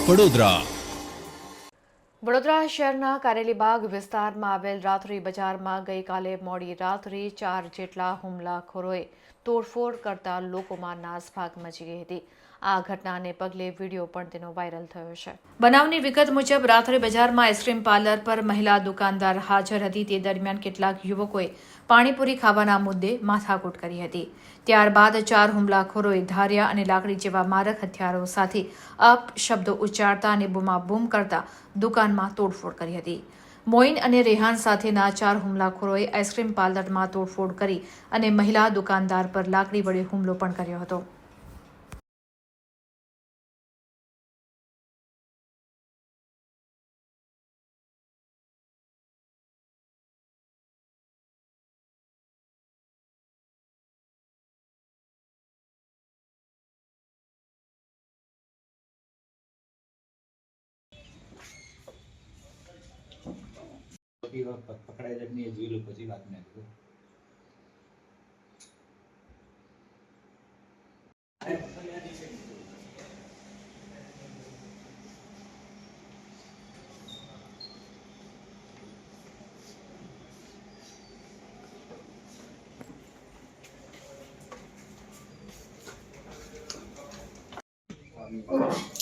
વડોદરા વડોદરા શહેરના કારેલીબાગ વિસ્તારમાં આવેલ રાત્રિ બજારમાં ગઈકાલે મોડી રાત્રે ચાર જેટલા હુમલાખોરોએ તોડફોડ કરતા લોકોમાં નાસભાગ મચી ગઈ હતી. આ ઘટનાને પગલે વીડિયો પણ તેનો વાયરલ થયો છે. બનાવની વિગત મુજબ, રાત્રે બજારમાં આઈસ્ક્રીમ પાર્લર પર મહિલા દુકાનદાર હાજર હતી. તે દરમિયાન કેટલાક યુવકોએ પાણીપુરી ખાવાના મુદ્દે માથાકૂટ કરી હતી. ત્યારબાદ ચાર હુમલાખોરોએ ધારિયા અને લાકડી જેવા મારક હથિયારો સાથે અપ શબ્દો ઉચ્ચારતા અને બૂમાબૂમ કરતા દુકાનમાં તોડફોડ કરી હતી. મોઇન અને રેહાન સાથેના ચાર હુમલાખોરોએ આઈસ્ક્રીમ પાર્લરમાં તોડફોડ કરી અને મહિલા દુકાનદાર પર લાકડી વડે હુમલો પણ કર્યો હતો. ખોટી પકડાઈ જાય નહીં જોઈ લો પછી વાત મેં કીધું અ,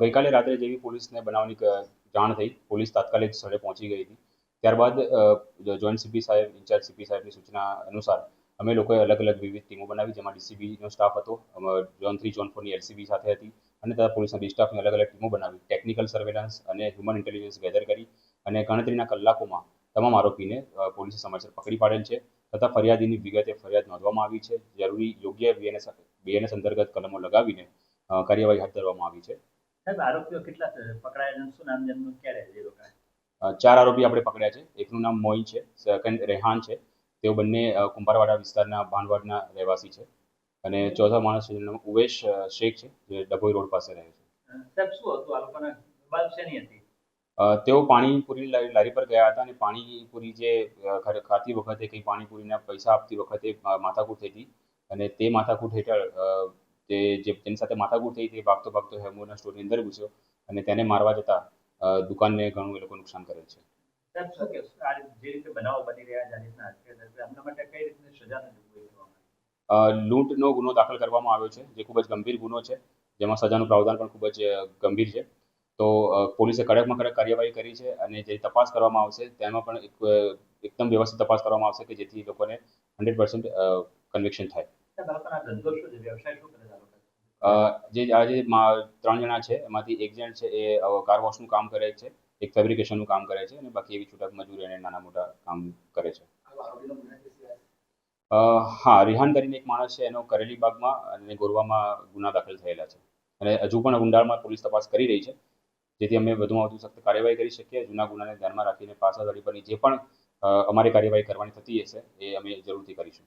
ગઈકાલે રાત્રે જેવી પોલીસને બનાવની જાણ થઈ. પોલીસ તાત્કાલિક સ્થળે પહોંચી ગઈ હતી. ત્યારબાદ જોઈન્ટ સીપી સાહેબ, ઇન્ચાર્જ સીપી સાહેબની સૂચના અનુસાર અમે લોકોએ અલગ અલગ વિવિધ ટીમો બનાવી, જેમાં ડીસીબીનો સ્ટાફ હતો ઝોન થ્રી, ઝોન ફોરની એલસીબી સાથે હતી અને તથા પોલીસના બી સ્ટાફની અલગ અલગ ટીમો બનાવી. ટેકનિકલ સર્વેલન્સ અને હ્યુમન ઇન્ટેલિજન્સ ગેધર કરી અને ગણતરીના કલાકોમાં તમામ આરોપીને પોલીસે સમયસર પકડી પાડેલ છે તથા ફરિયાદીની વિગતે ફરિયાદ નોંધવામાં આવી છે. જરૂરી યોગ્ય બીએનએસ બીએનએસ અંતર્ગત કલમો લગાવીને કાર્યવાહી હાથ ધરવામાં આવી છે. સાહેબ આરોપીઓ કેટલા પકડાયા શું નામ છે ક્યારે જે લોકો ચાર આરોપી આપણે પકડ્યા છે. એકનું નામ મોઇન છે સેકન્ડ રેહાન છે. તેઓ બંને કુંભારવાડા વિસ્તારના ભાનવાડના રહેવાસી છે. અને ચોથા માણસ છે નામ ઉવેશ શેખ છે જે ડભોઈ રોડ પાસે રહે છે. સાહેબ શું હતું? આ લોકોના બાદ શેની હતી? તેઓ પાણીપુરી લારી પર ગયા હતા અને પાણીપુરી જે ખાતી વખતે કંઈ પાણીપુરીના પૈસા આપતી વખતે માથાકૂટ થઈ હતી. અને તે માથાકૂટ હેઠળ તે જે તેની સાથે માથાકૂટ થઈ તે ભાગતો ભાગતો હેમોના સ્ટોરની અંદર ઘૂસ્યો અને તેને મારવા જતા દુકાનને ઘણું એ લોકો નુકસાન કરેલ છે. લૂંટનો ગુનો દાખલ કરવામાં આવ્યો છે જે ખૂબ જ ગંભીર ગુનો છે જેમાં સજાનું પ્રાવધાન પણ ખૂબ જ ગંભીર છે. તો પોલીસે કડકમાં કડક કાર્યવાહી કરી છે અને જે તપાસ કરવામાં આવશે તેમાં પણ એક, એકદમ વ્યવસ્થિત તપાસ કરવામાં આવશે કે જેથી લોકોને હંડ્રેડ પર્સન્ટ કન્વિક્શન થાય. જે આ જે ત્રણ જણા છે, એમાંથી એક જણ છે એ કાર વોશનું કામ કરે છે, એક ફેબ્રિકેશનનું કામ કરે છે અને બાકી એવી છૂટક મજૂરી અને નાના મોટા કામ કરે છે. હા, રિહાન કરીને એક માણસ છે, એનો કરેલી બાગમાં અને ગોરવામાં ગુના દાખલ થયેલા છે. અને હજુ પણ ઊંડાણમાં પોલીસ તપાસ કરી રહી છે. જેથી અમે વધુમાં વધુ સખ્ત કાર્યવાહી કરી શકીએ, જૂના ગુનાને ધ્યાનમાં રાખીને પાછા પરની જે પણ અમારી કાર્યવાહી કરવાની થતી હશે, એ અમે જરૂરથી કરીશું.